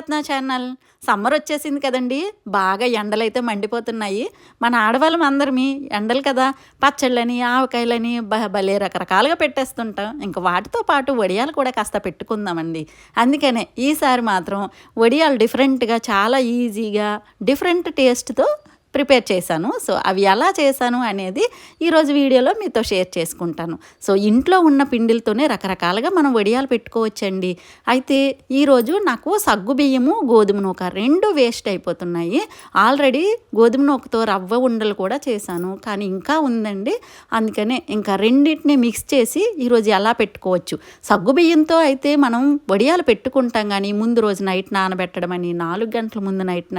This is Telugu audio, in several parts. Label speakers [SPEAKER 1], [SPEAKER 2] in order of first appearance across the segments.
[SPEAKER 1] To channel. సమ్మర్ వచ్చేసింది కదండి. బాగా ఎండలైతే మండిపోతున్నాయి. మన ఆడవాళ్ళం అందరమీ ఎండలు కదా. పచ్చళ్ళని ఆవకాయలని బ- భలే రకరకాలుగా పెట్టేస్తుంటాం. ఇంకా వాటితో పాటు వడియాలు కూడా కాస్త పెట్టుకుందామండి. అందుకనే ఈసారి మాత్రం వడియాలు డిఫరెంట్గా చాలా ఈజీగా డిఫరెంట్ టేస్ట్తో ప్రిపేర్ చేశాను. సో అవి ఎలా చేశాను అనేది ఈరోజు వీడియోలో మీతో షేర్ చేసుకుంటాను. సో ఇంట్లో ఉన్న పిండిలతోనే రకరకాలుగా మనం వడియాలు పెట్టుకోవచ్చండి. అయితే ఈరోజు నాకు సగ్గు బియ్యము గోధుమ నూక రెండు వేస్ట్ అయిపోతున్నాయి. ఆల్రెడీ గోధుమ నూకతో రవ్వ ఉండలు కూడా చేశాను. కానీ ఇంకా ఉందండి. అందుకనే ఇంకా రెండింటిని మిక్స్ చేసి ఈరోజు ఎలా పెట్టుకోవచ్చు. సగ్గు బియ్యంతో అయితే మనం వడియాలు పెట్టుకుంటాం కానీ ముందు రోజు నైట్ నానబెట్టడం అని నాలుగు గంటల ముందు నైట్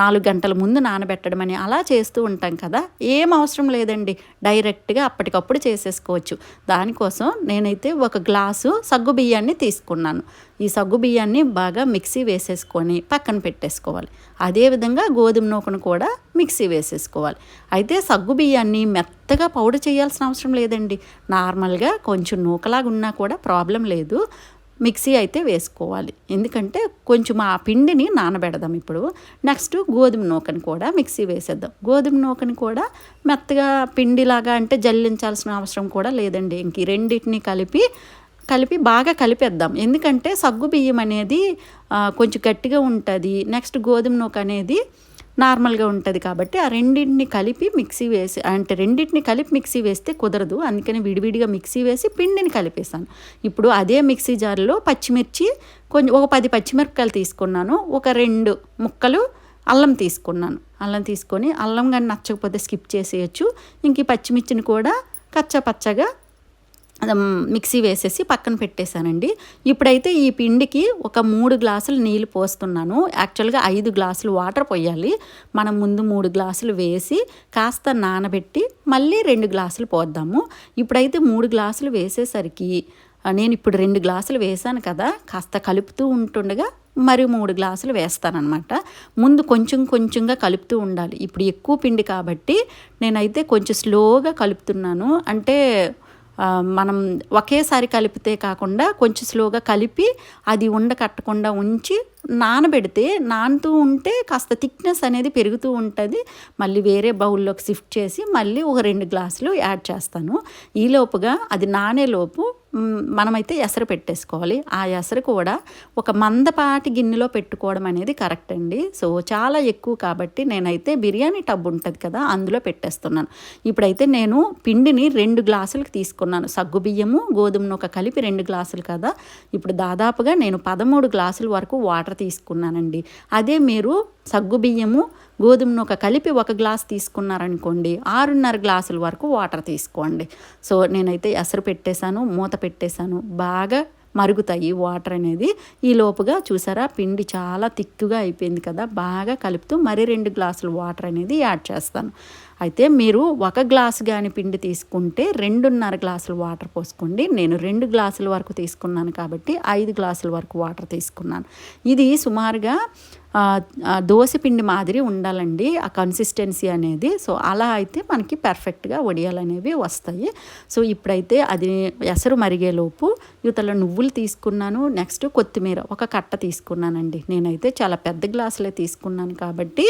[SPEAKER 1] నాలుగు గంటల ముందు నానబెట్టడం అని అలా చేస్తూ ఉంటాం కదా ఏం అవసరం లేదండి. డైరెక్ట్గా అప్పటికప్పుడు చేసేసుకోవచ్చు. దానికోసం నేనైతే ఒక గ్లాసు సగ్గు బియ్యాన్ని తీసుకున్నాను. ఈ సగ్గు బియ్యాన్ని బాగా మిక్సీ వేసేసుకొని పక్కన పెట్టేసుకోవాలి. అదేవిధంగా గోధుమ నూకను కూడా మిక్సీ వేసేసుకోవాలి. అయితే సగ్గు బియ్యాన్ని మెత్తగా పౌడర్ చేయాల్సిన అవసరం లేదండి. నార్మల్గా కొంచెం నూకలాగా ఉన్నా కూడా ప్రాబ్లం లేదు. మిక్సీ అయితే వేసుకోవాలి. ఎందుకంటే కొంచెం ఆ పిండిని నానబెడదాం ఇప్పుడు. నెక్స్ట్ గోధుమ నూకని కూడా మిక్సీ వేసేద్దాం. గోధుమ నూకని కూడా మెత్తగా పిండిలాగా అంటే జల్లించాల్సిన అవసరం కూడా లేదండి. ఇంక రెండింటిని కలిపి కలిపి బాగా కలిపేద్దాం. ఎందుకంటే సగ్గు బియ్యం అనేది కొంచెం గట్టిగా ఉంటుంది. నెక్స్ట్ గోధుమ నూక అనేది నార్మల్గా ఉంటుంది కాబట్టి ఆ రెండింటిని కలిపి మిక్సీ వేసి అంటే రెండింటిని కలిపి మిక్సీ వేస్తే కుదరదు. అందుకని విడివిడిగా మిక్సీ వేసి పిండిని కలిపేసాను ఇప్పుడు అదే మిక్సీ జార్లో పచ్చిమిర్చి కొంచెం ఒక పది పచ్చిమిరపకాయలు తీసుకున్నాను. ఒక రెండు ముక్కలు అల్లం తీసుకున్నాను. అల్లం తీసుకొని అల్లం కానీ నచ్చకపోతే స్కిప్ చేసేయచ్చు. ఇంక ఈ పచ్చిమిర్చిని కూడా కచ్చా పచ్చగా మిక్సీ వేసేసి పక్కన పెట్టేశానండి. ఇప్పుడైతే ఈ పిండికి ఒక మూడు గ్లాసులు నీళ్ళు పోస్తున్నాను. యాక్చువల్గా ఐదు గ్లాసులు వాటర్ పోయాలి. మనం ముందు మూడు గ్లాసులు వేసి కాస్త నానబెట్టి మళ్ళీ రెండు గ్లాసులు పోద్దాము. ఇప్పుడైతే మూడు గ్లాసులు వేసేసరికి నేను ఇప్పుడు రెండు గ్లాసులు వేసాను కదా కాస్త కలుపుతూ ఉంటుండగా మరి మూడు గ్లాసులు వేస్తానన్నమాట. ముందు కొంచెం కొంచెంగా కలుపుతూ ఉండాలి. ఇప్పుడు ఎక్కువ పిండి కాబట్టి నేనైతే కొంచెం స్లోగా కలుపుతున్నాను. అంటే మనం ఒకేసారి కలిపితే కాకుండా కొంచెం స్లోగా కలిపి అది ఉండ కట్టకుండా ఉంచి నానబెడితే నానుతూ ఉంటే కాస్త థిక్నెస్ అనేది పెరుగుతూ ఉంటుంది. మళ్ళీ వేరే బౌల్లోకి షిఫ్ట్ చేసి మళ్ళీ ఒక రెండు గ్లాసులు యాడ్ చేస్తాను. ఈలోపుగా అది నానేలోపు మనమైతే ఎసరు పెట్టేసుకోవాలి. ఆ ఎసరు కూడా ఒక మందపాటి గిన్నెలో పెట్టుకోవడం అనేది కరెక్ట్ అండి. సో చాలా ఎక్కువ కాబట్టి నేనైతే బిర్యానీ టబ్ ఉంటుంది కదా అందులో పెట్టేస్తున్నాను. ఇప్పుడైతే నేను పిండిని రెండు గ్లాసులకు తీసుకున్నాను. సగ్గు బియ్యము గోధుమ నూక కలిపి రెండు గ్లాసులు కదా. ఇప్పుడు దాదాపుగా నేను పదమూడు గ్లాసుల వరకు వాటర్ తీసుకున్నానండి. అదే మీరు సగ్గు బియ్యము గోధుమ నూక కలిపి ఒక గ్లాస్ తీసుకున్నారనుకోండి ఆరున్నర గ్లాసుల వరకు వాటర్ తీసుకోండి. సో నేనైతే ఎసరు పెట్టేశాను మూత పెట్టేశాను. బాగా మరుగుతాయి వాటర్ అనేది. ఈ లోపుగా చూసారా పిండి చాలా తిక్కుగా అయిపోయింది కదా బాగా కలుపుతూ మరి రెండు గ్లాసులు వాటర్ అనేది యాడ్ చేస్తాను. అయితే మీరు ఒక గ్లాసు కానీ పిండి తీసుకుంటే రెండున్నర గ్లాసులు వాటర్ పోసుకోండి. నేను రెండు గ్లాసుల వరకు తీసుకున్నాను కాబట్టి ఐదు గ్లాసుల వరకు వాటర్ తీసుకున్నాను. ఇది సుమారుగా దోశ పిండి మాదిరి ఉండాలండి. ఆ కన్సిస్టెన్సీ అనేది. సో అలా అయితే మనకి పర్ఫెక్ట్గా వడియాలు అనేవి వస్తాయి. సో ఇప్పుడైతే అది ఎసరు మరిగేలోపు యువతలో నువ్వులు తీసుకున్నాను. నెక్స్ట్ కొత్తిమీర ఒక కట్ట తీసుకున్నానండి. నేనైతే చాలా పెద్ద గ్లాసులే తీసుకున్నాను కాబట్టి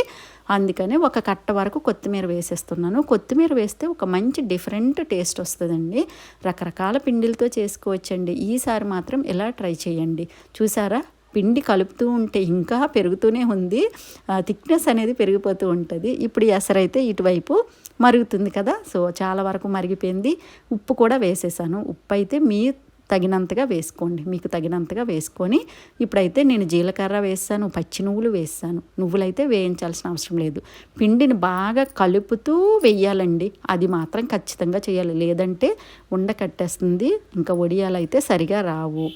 [SPEAKER 1] అందుకని ఒక కట్ట వరకు కొత్తిమీర వేసేస్తున్నాను. కొత్తిమీర వేస్తే ఒక మంచి డిఫరెంట్ టేస్ట్ వస్తుందండి. రకరకాల పిండిలతో చేసుకోవచ్చండి. ఈసారి మాత్రం ఇలా ట్రై చేయండి. చూసారా? పిండి కలుపుతూ ఉంటే ఇంకా పెరుగుతూనే ఉంది. థిక్నెస్ అనేది పెరిగిపోతూ ఉంటుంది. ఇప్పుడు ఎసరైతే ఇటువైపు మరుగుతుంది కదా. సో చాలా వరకు మరిగిపోయింది. ఉప్పు కూడా వేసేసాను. ఉప్పు అయితే మీ తగినంతగా వేసుకోండి. మీకు తగినంతగా వేసుకొని ఇప్పుడైతే నేను జీలకర్ర వేసాను పచ్చి నువ్వులు వేసాను నువ్వులైతే వేయించాల్సిన అవసరం లేదు. పిండిని బాగా కలుపుతూ వేయాలండి. అది మాత్రం ఖచ్చితంగా చేయాలి. లేదంటే ఉండ కట్టేస్తుంది. ఇంకా వడియాలైతే సరిగా రావు.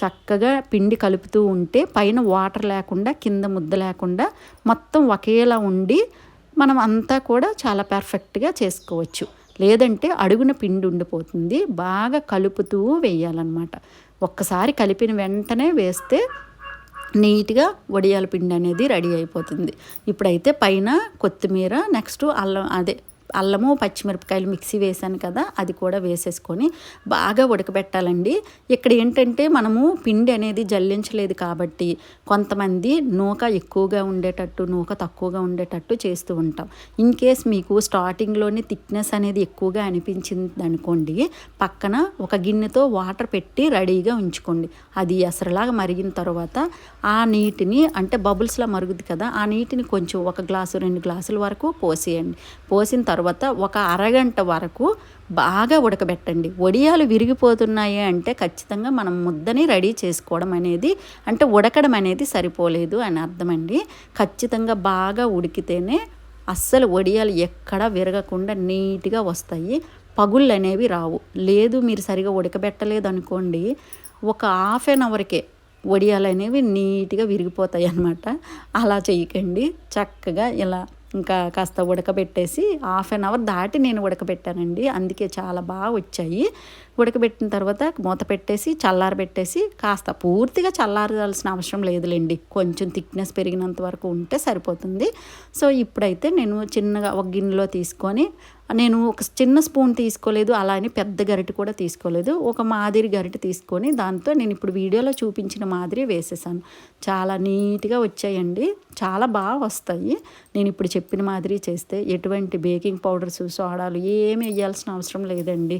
[SPEAKER 1] చక్కగా పిండి కలుపుతూ ఉంటే పైన వాటర్ లేకుండా కింద ముద్ద లేకుండా మొత్తం ఒకేలా ఉండి మనం అంతా కూడా చాలా పర్ఫెక్ట్గా చేసుకోవచ్చు. లేదంటే అడుగున పిండి ఉండిపోతుంది. బాగా కలుపుతూ వేయాలన్నమాట. ఒక్కసారి కలిపిన వెంటనే వేస్తే నీట్గా వడియాల పిండి అనేది రెడీ అయిపోతుంది. ఇప్పుడైతే పైన కొత్తిమీర నెక్స్ట్ అల్లం అదే అల్లము పచ్చిమిరపకాయలు మిక్సీ వేసాను కదా అది కూడా వేసేసుకొని బాగా ఉడకబెట్టాలండి. ఇక్కడ ఏంటంటే మనము పిండి అనేది జల్లించలేదు కాబట్టి కొంతమంది నూక ఎక్కువగా ఉండేటట్టు నూక తక్కువగా ఉండేటట్టు చేస్తూ ఉంటాం. ఇన్ కేస్ మీకు స్టార్టింగ్లోనే థిక్నెస్ అనేది ఎక్కువగా అనిపించింది అనుకోండి పక్కన ఒక గిన్నెతో వాటర్ పెట్టి రెడీగా ఉంచుకోండి. అది ఎసరలాగా మరిగిన తర్వాత ఆ నీటిని అంటే బబుల్స్లా మరుగుద్ది కదా ఆ నీటిని కొంచెం ఒక గ్లాసు రెండు గ్లాసుల వరకు పోసేయండి. పోసిన తర్వాత తర్వాత ఒక అరగంట వరకు బాగా ఉడకబెట్టండి. వడియాలు విరిగిపోతున్నాయి అంటే ఖచ్చితంగా మనం ముద్దని రెడీ చేసుకోవడం అనేది అంటే ఉడకడం అనేది సరిపోలేదు అని అర్థమండి. ఖచ్చితంగా బాగా ఉడికితేనే అస్సలు వడియాలు ఎక్కడా విరగకుండా నీట్గా వస్తాయి. పగుళ్ళు అనేవి రావు. లేదు మీరు సరిగా ఉడకబెట్టలేదు అనుకోండి ఒక హాఫ్ అన్ అవర్కే వడియాలు అనేవి నీట్గా విరిగిపోతాయి అన్నమాట. అలా చేయకండి. చక్కగా ఇలా ఇంకా కాస్త ఉడకబెట్టేసి హాఫ్ అన్ అవర్ దాటి నేను ఉడకబెట్టానండి. అందుకే చాలా బాగా వచ్చాయి. ఉడకబెట్టిన తర్వాత మూత పెట్టేసి చల్లారబెట్టేసి కాస్త పూర్తిగా చల్లారాల్సిన అవసరం లేదులేండి. కొంచెం థిక్నెస్ పెరిగినంత వరకు ఉంటే సరిపోతుంది. సో ఇప్పుడైతే నేను చిన్నగా ఒక గిన్నెలో తీసుకొని నేను ఒక చిన్న స్పూన్ తీసుకోలేదు అలా అని పెద్ద గరిటె కూడా తీసుకోలేదు. ఒక మాదిరి గరిటె తీసుకొని దాంతో నేను ఇప్పుడు వీడియోలో చూపించిన మాదిరి వేసేసాను. చాలా నీట్గా వచ్చాయండి. చాలా బాగా వస్తాయి. నేను ఇప్పుడు చెప్పిన మాదిరి చేస్తే ఎటువంటి బేకింగ్ పౌడర్స్ సోడాలు ఏమి వేయాల్సిన అవసరం లేదండి.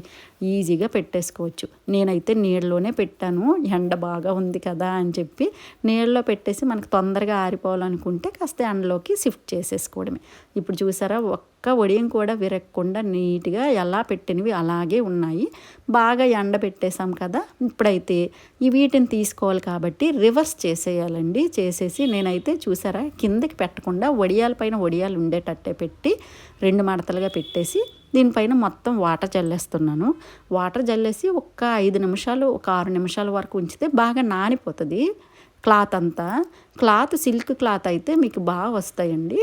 [SPEAKER 1] ఈజీగా పెట్టు పెట్టేసుకోవచ్చు. నేనైతే నీళ్ళలోనే పెట్టాను. ఎండ బాగా ఉంది కదా అని చెప్పి నీళ్ళలో పెట్టేసి మనకు తొందరగా ఆరిపోవాలనుకుంటే కాస్త ఎండలోకి షిఫ్ట్ చేసేసుకోవడమే. ఇప్పుడు చూసారా ఒక్క వడియం కూడా విరగకుండా నీట్గా ఎలా పెట్టినవి అలాగే ఉన్నాయి. బాగా ఎండ పెట్టేసాం కదా ఇప్పుడైతే ఈ వీటిని తీసుకోవాలి కాబట్టి రివర్స్ చేసేయాలండి. చేసేసి నేనైతే చూసారా కిందకి పెట్టకుండా వడియాల పైన వడియాలు ఉండేటట్టే పెట్టి రెండు మడతలుగా పెట్టేసి దీనిపైన మొత్తం వాటర్ జల్లేస్తున్నాను వాటర్ జల్లేసి ఒక్క ఐదు నిమిషాలు ఒక ఆరు నిమిషాల వరకు ఉంచితే బాగా నానిపోతుంది క్లాత్ అంతా. క్లాత్ సిల్క్ క్లాత్ అయితే మీకు బాగా వస్తాయండి.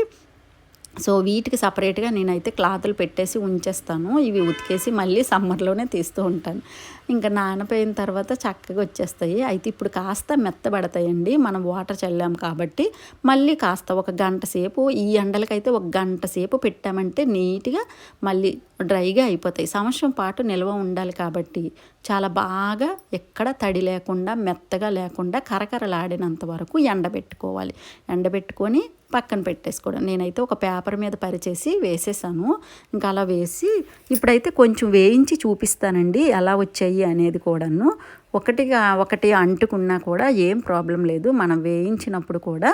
[SPEAKER 1] సో వీటికి సపరేట్గా నేనైతే క్లాతులు పెట్టేసి ఉంచేస్తాను. ఇవి ఉతికేసి మళ్ళీ సమ్మర్లోనే తీస్తూ ఉంటాను. ఇంకా నానపోయిన తర్వాత చక్కగా వచ్చేస్తాయి. అయితే ఇప్పుడు కాస్త మెత్తబడతాయండి. మనం వాటర్ చల్లాం కాబట్టి మళ్ళీ కాస్త ఒక గంట సేపు ఈ ఎండలకైతే ఒక గంట సేపు పెట్టామంటే నీట్గా మళ్ళీ డ్రైగా అయిపోతాయి. సంవత్సరం పాటు నిల్వ ఉండాలి కాబట్టి చాలా బాగా ఎక్కడ తడి లేకుండా మెత్తగా లేకుండా కరకరలాడినంత వరకు ఎండబెట్టుకోవాలి ఎండబెట్టుకొని పక్కన పెట్టేసుకోవడం. నేనైతే ఒక పేపర్ మీద పరిచేసి వేసేసాను. ఇంకా అలా వేసి ఇప్పుడైతే కొంచెం వేయించి చూపిస్తానండి ఎలా వచ్చాయి అనేది కూడాను ఒకటిగా ఒకటి అంటుకున్నా కూడా ఏం ప్రాబ్లం లేదు. మనం వేయించినప్పుడు కూడా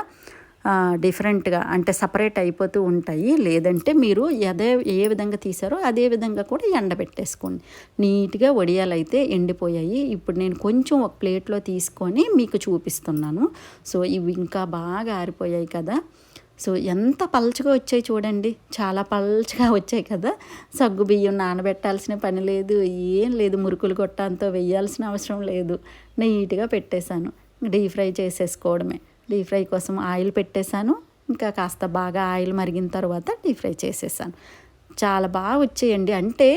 [SPEAKER 1] డిఫరెంట్గా అంటే సపరేట్ అయిపోతూ ఉంటాయి. లేదంటే మీరు అదే ఏ విధంగా తీసారో అదే విధంగా కూడా ఎండబెట్టేసుకోండి. నీట్గా వడియాలైతే ఎండిపోయాయి. ఇప్పుడు నేను కొంచెం ఒక ప్లేట్లో తీసుకొని మీకు చూపిస్తున్నాను. సో ఇవి ఇంకా బాగా ఆరిపోయాయి కదా. సో ఎంత పల్చగా వచ్చాయి చూడండి. చాలా పల్చగా వచ్చాయి కదా. సగ్గు బియ్యం నానబెట్టాల్సిన పని లేదు. ఏం లేదు. మురుకులు కొట్టంతో వేయాల్సిన అవసరం లేదు. నీట్గా పెట్టేశాను. డీప్ ఫ్రై చేసేసుకోవడమే. డీప్ ఫ్రై కోసం ఆయిల్ పెట్టేశాను. ఇంకా కాస్త బాగా ఆయిల్ మరిగిన తర్వాత డీప్ ఫ్రై చేసేసాను చాలా బాగా వచ్చేయండి. అంటే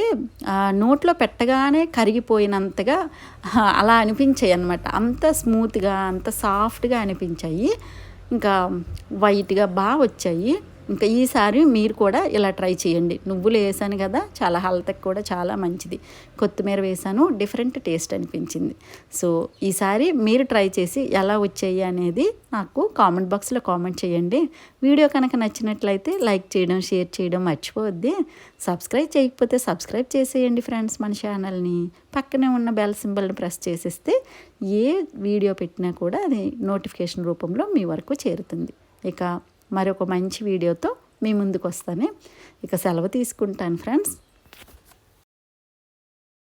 [SPEAKER 1] నోట్లో పెట్టగానే కరిగిపోయినంతగా అలా అనిపించాయి అనమాట అంత స్మూత్గా అంత సాఫ్ట్గా అనిపించాయి. ఇంకా వైట్గా బాగా వచ్చాయి. ఇంకా ఈసారి మీరు కూడా ఇలా ట్రై చేయండి. నువ్వులు వేసాను కదా చాలా హెల్త్కి కూడా చాలా మంచిది. కొత్తిమీర వేసాను డిఫరెంట్ టేస్ట్ అనిపించింది. సో ఈసారి మీరు ట్రై చేసి ఎలా వచ్చాయి అనేది నాకు కామెంట్ బాక్స్లో కామెంట్ చేయండి. వీడియో కనుక నచ్చినట్లయితే లైక్ చేయడం షేర్ చేయడం మర్చిపోవద్ది. సబ్స్క్రైబ్ చేయకపోతే సబ్స్క్రైబ్ చేసేయండి ఫ్రెండ్స్ మన ఛానల్ని. పక్కనే ఉన్న బెల్ సింబల్ని ప్రెస్ చేసేస్తే ఏ వీడియో పెట్టినా కూడా అది నోటిఫికేషన్ రూపంలో మీ వరకు చేరుతుంది. ఇక మరొక మంచి వీడియోతో మీ ముందుకు వస్తానే ఇక సెలవు తీసుకుంటాను ఫ్రెండ్స్.